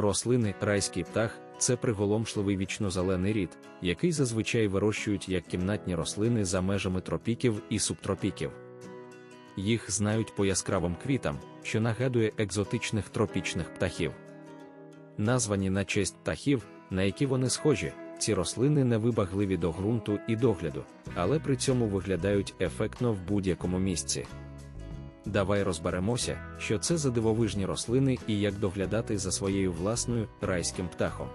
Рослини райський птах це приголомшливий вічнозелений рід, який зазвичай вирощують як кімнатні рослини за межами тропіків і субтропіків. Їх знають по яскравим квітам, що нагадує екзотичних тропічних птахів. Названі на честь птахів, на які вони схожі, ці рослини невибагливі до ґрунту і догляду, але при цьому виглядають ефектно в будь-якому місці. Давай розберемося, що це за дивовижні рослини і як доглядати за своєю власною райським птахом.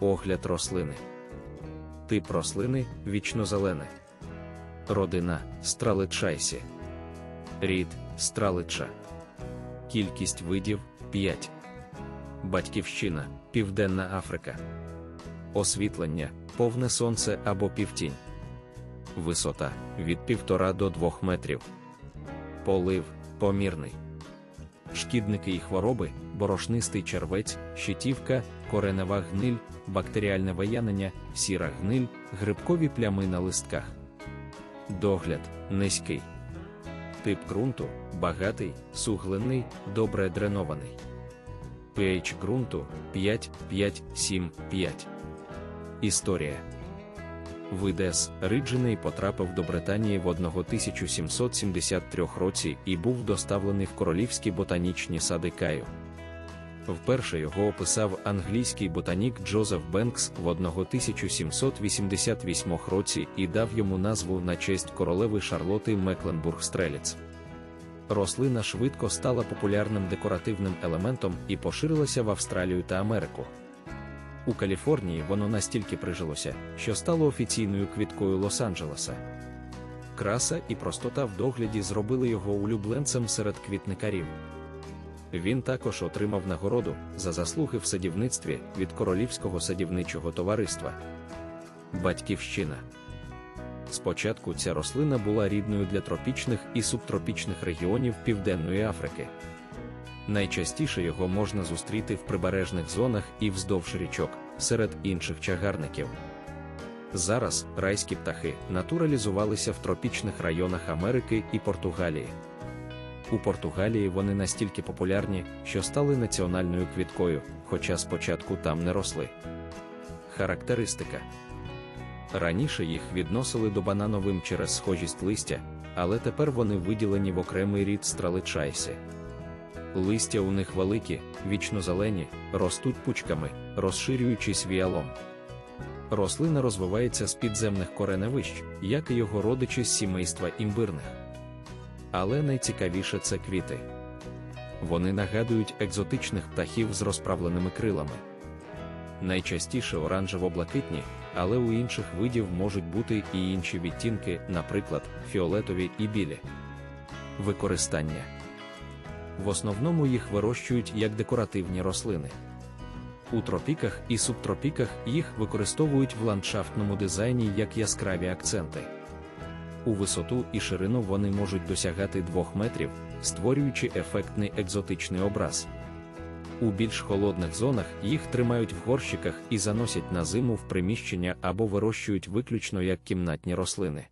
Огляд рослини. Тип рослини вічнозелене. Родина страличайсі. Рід стралича. Кількість видів 5. Батьківщина Південна Африка. Освітлення повне сонце або півтінь. Висота від 1,5 до 2 метрів. Полив помірний. Шкідники і хвороби, борошнистий червець, щитівка, коренева гниль, бактеріальне виянення, сіра гниль, грибкові плями на листках. Догляд низький. Тип ґрунту багатий, суглинний, добре дренований. pH ґрунту 5, 5, 7, 5. Історія Видес Риджений потрапив до Британії в 1773 році і був доставлений в королівські ботанічні сади Каю. Вперше його описав англійський ботанік Джозеф Бенкс в 1788 році і дав йому назву на честь королеви Шарлоти Мекленбург Стреліц. Рослина швидко стала популярним декоративним елементом і поширилася в Австралію та Америку. У Каліфорнії воно настільки прижилося, що стало офіційною квіткою Лос-Анджелеса. Краса і простота в догляді зробили його улюбленцем серед квітникарів. Він також отримав нагороду за заслуги в садівництві від Королівського садівничого товариства. Батьківщина. Спочатку ця рослина була рідною для тропічних і субтропічних регіонів Південної Африки. Найчастіше його можна зустріти в прибережних зонах і вздовж річок, серед інших чагарників. Зараз райські птахи натуралізувалися в тропічних районах Америки і Португалії. У Португалії вони настільки популярні, що стали національною квіткою, хоча спочатку там не росли. Характеристика раніше їх відносили до банановим через схожість листя, але тепер вони виділені в окремий рід страличайси. Листя у них великі, вічнозелені, ростуть пучками, розширюючись віалом. Рослина розвивається з підземних кореневищ, як і його родичі з сімейства імбирних. Але найцікавіше це квіти. Вони нагадують екзотичних птахів з розправленими крилами. Найчастіше оранжево-блакитні, але у інших видів можуть бути і інші відтінки, наприклад, фіолетові і білі. Використання в основному їх вирощують як декоративні рослини. У тропіках і субтропіках їх використовують в ландшафтному дизайні як яскраві акценти. У висоту і ширину вони можуть досягати 2 метрів, створюючи ефектний екзотичний образ. У більш холодних зонах їх тримають в горщиках і заносять на зиму в приміщення або вирощують виключно як кімнатні рослини.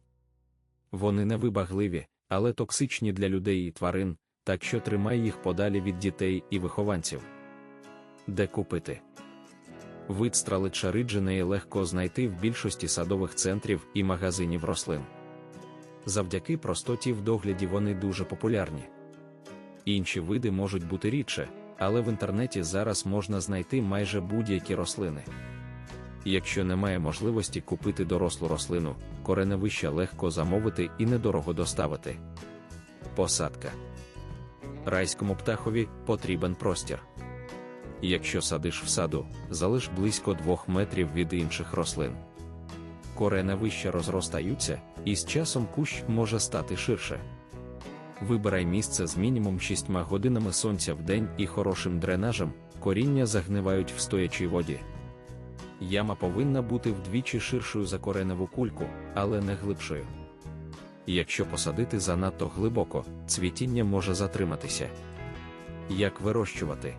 Вони невибагливі, але токсичні для людей і тварин, так що тримай їх подалі від дітей і вихованців. Де купити? Вид стралича ридженеї легко знайти в більшості садових центрів і магазинів рослин. Завдяки простоті в догляді вони дуже популярні. Інші види можуть бути рідше, але в інтернеті зараз можна знайти майже будь-які рослини. Якщо немає можливості купити дорослу рослину, кореневища легко замовити і недорого доставити. Посадка райському птахові потрібен простір. Якщо садиш в саду, залиш близько 2 метрів від інших рослин. Кореневища розростаються, і з часом кущ може стати ширше. Вибирай місце з мінімум 6 годинами сонця в день і хорошим дренажем, коріння загнивають в стоячій воді. Яма повинна бути вдвічі ширшою за кореневу кульку, але не глибшою. Якщо посадити занадто глибоко, цвітіння може затриматися. Як вирощувати?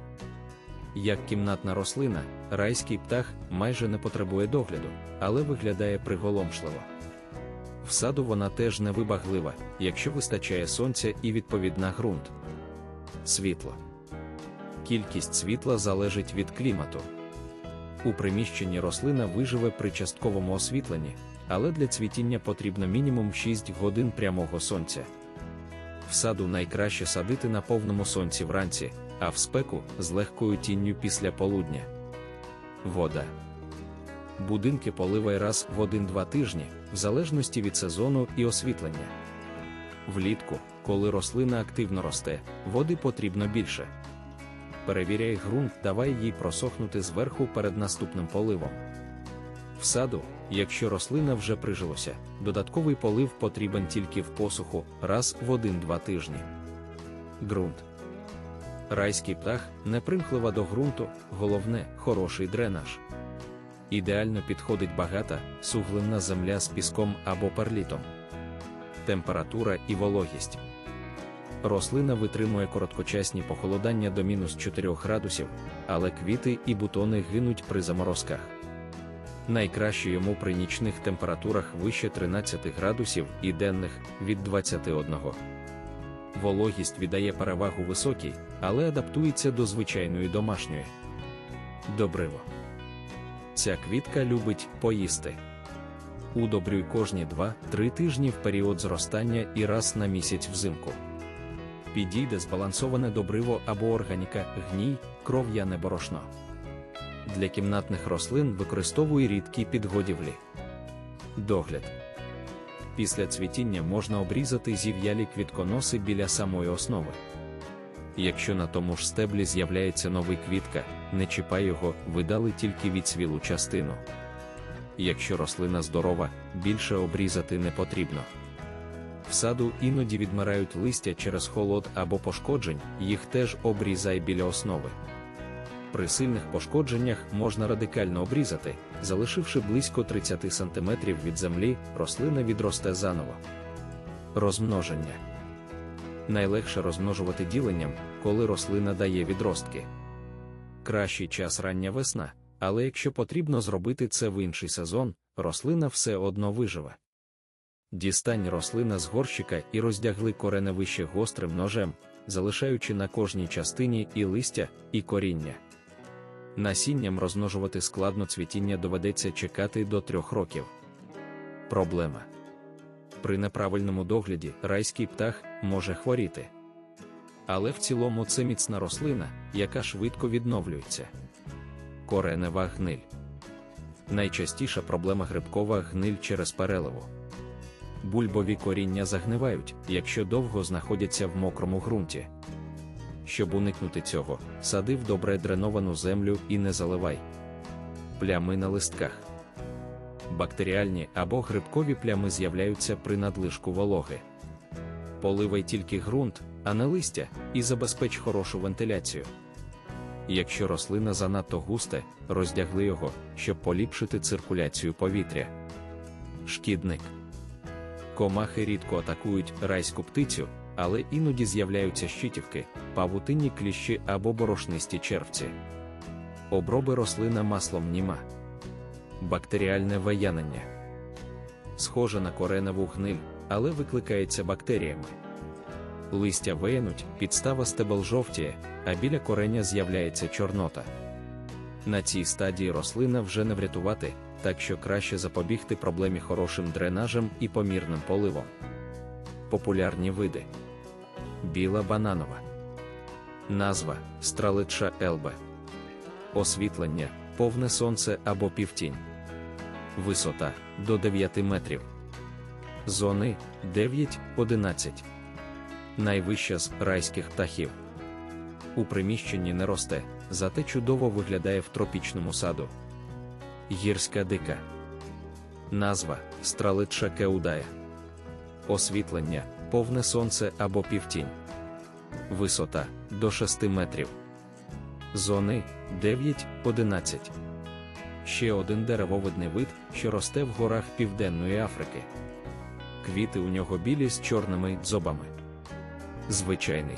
Як кімнатна рослина, райський птах майже не потребує догляду, але виглядає приголомшливо. В саду вона теж невибаглива, якщо вистачає сонця і відповідна ґрунт. Світло. Кількість світла залежить від клімату. У приміщенні рослина виживе при частковому освітленні, але для цвітіння потрібно мінімум 6 годин прямого сонця. В саду найкраще садити на повному сонці вранці, а в спеку з легкою тінню після полудня. Вода. Будинки поливай раз в 1-2 тижні, в залежності від сезону і освітлення. Влітку, коли рослина активно росте, води потрібно більше. Перевіряй ґрунт, давай їй просохнути зверху перед наступним поливом. В саду, якщо рослина вже прижилося, додатковий полив потрібен тільки в посуху раз в 1-2 тижні. Ґрунт. Райський птах непримхлива до ґрунту, головне хороший дренаж. Ідеально підходить багата, суглинна земля з піском або перлітом. Температура і вологість. Рослина витримує короткочасні похолодання до мінус 4 градусів, але квіти і бутони гинуть при заморозках. Найкраще йому при нічних температурах вище 13 градусів і денних від 21. Вологість віддає перевагу високій, але адаптується до звичайної домашньої. Добриво. Ця квітка любить поїсти. Удобрюй кожні 2-3 тижні в період зростання і раз на місяць взимку. Підійде збалансоване добриво або органіка, гній, кров'яне борошно. Для кімнатних рослин використовуй рідкі підгодівлі. Догляд. Після цвітіння можна обрізати зів'ялі квітконоси біля самої основи. Якщо на тому ж стеблі з'являється новий квітка, не чіпай його, видали тільки відсвілу частину. Якщо рослина здорова, більше обрізати не потрібно. В саду іноді відмирають листя через холод або пошкоджень, їх теж обрізай біля основи. При сильних пошкодженнях можна радикально обрізати, залишивши близько 30 см від землі, рослина відросте заново. Розмноження найлегше розмножувати діленням, коли рослина дає відростки. Кращий час рання весна, але якщо потрібно зробити це в інший сезон, рослина все одно виживе. Дістань рослина з горщика і роздягли кореневище гострим ножем, залишаючи на кожній частині і листя, і коріння. Насінням розмножувати складно цвітіння доведеться чекати до трьох років. Проблема при неправильному догляді райський птах може хворіти. Але в цілому це міцна рослина, яка швидко відновлюється. Коренева гниль. Найчастіша проблема грибкова гниль через переливу. Бульбові коріння загнивають, якщо довго знаходяться в мокрому ґрунті. Щоб уникнути цього, сади в добре дреновану землю і не заливай. Плями на листках. Бактеріальні або грибкові плями з'являються при надлишку вологи. Поливай тільки ґрунт, а не листя, і забезпеч хорошу вентиляцію. Якщо рослина занадто густе, роздягли його, щоб поліпшити циркуляцію повітря. Шкідник. Комахи рідко атакують райську птицю, але іноді з'являються щитівки, павутинні кліщі або борошнисті червці. Оброби рослина маслом німа. Бактеріальне ваянення. Схоже на кореневу гниль, але викликається бактеріями. Листя виянуть, підстава стебел жовтіє, а біля кореня з'являється чорнота. На цій стадії рослина вже не врятувати, так що краще запобігти проблемі хорошим дренажем і помірним поливом. Популярні види біла бананова. Назва стралича елбе. Освітлення, повне сонце або півтінь. Висота до 9 метрів. Зони 9-11. Найвища з райських птахів. У приміщенні не росте, зате чудово виглядає в тропічному саду. Гірська дика. Назва стралича кеудая. Освітлення, повне сонце або півтінь. Висота до 6 метрів. Зони 9-11. Ще один деревовидний вид, що росте в горах Південної Африки. Квіти у нього білі з чорними дзобами. Звичайний.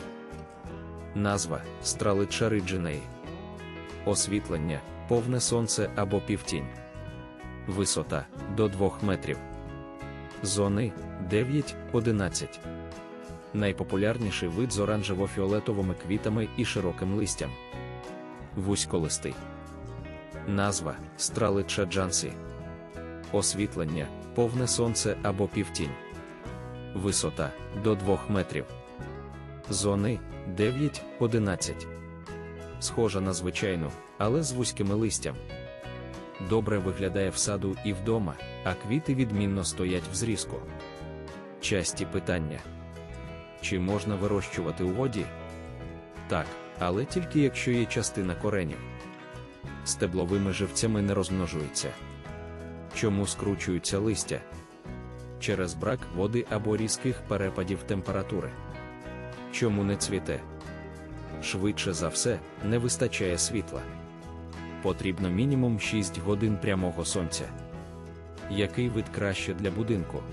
Назва стралича риджинеї. Освітлення, повне сонце або півтінь. Висота до 2 метрів. Зони 9-11. Найпопулярніший вид з оранжево-фіолетовими квітами і широким листям. вузьколистий. Назва стралича джансі. Освітлення, повне сонце або півтінь. Висота до 2 метрів. Зони 9-11. Схожа на звичайну, але з вузькими листям. Добре виглядає в саду і вдома, а квіти відмінно стоять в зрізку. Часті питання: чи можна вирощувати у воді? Так, але тільки якщо є частина коренів. Стебловими живцями не розмножуються. Чому скручуються листя? Через брак води або різких перепадів температури. Чому не цвіте? Швидше за все, не вистачає світла. Потрібно мінімум 6 годин прямого сонця. Який вид краще для будинку?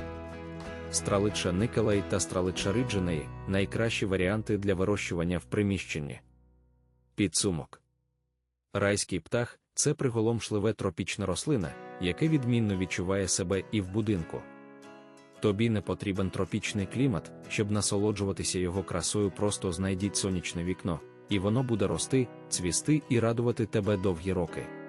Стралича Николай та стралича Риджинеї – найкращі варіанти для вирощування в приміщенні. Підсумок. Райський птах це приголомшливе тропічна рослина, яке відмінно відчуває себе і в будинку. Тобі не потрібен тропічний клімат, щоб насолоджуватися його красою, просто знайдіть сонячне вікно, і воно буде рости, цвісти і радувати тебе довгі роки.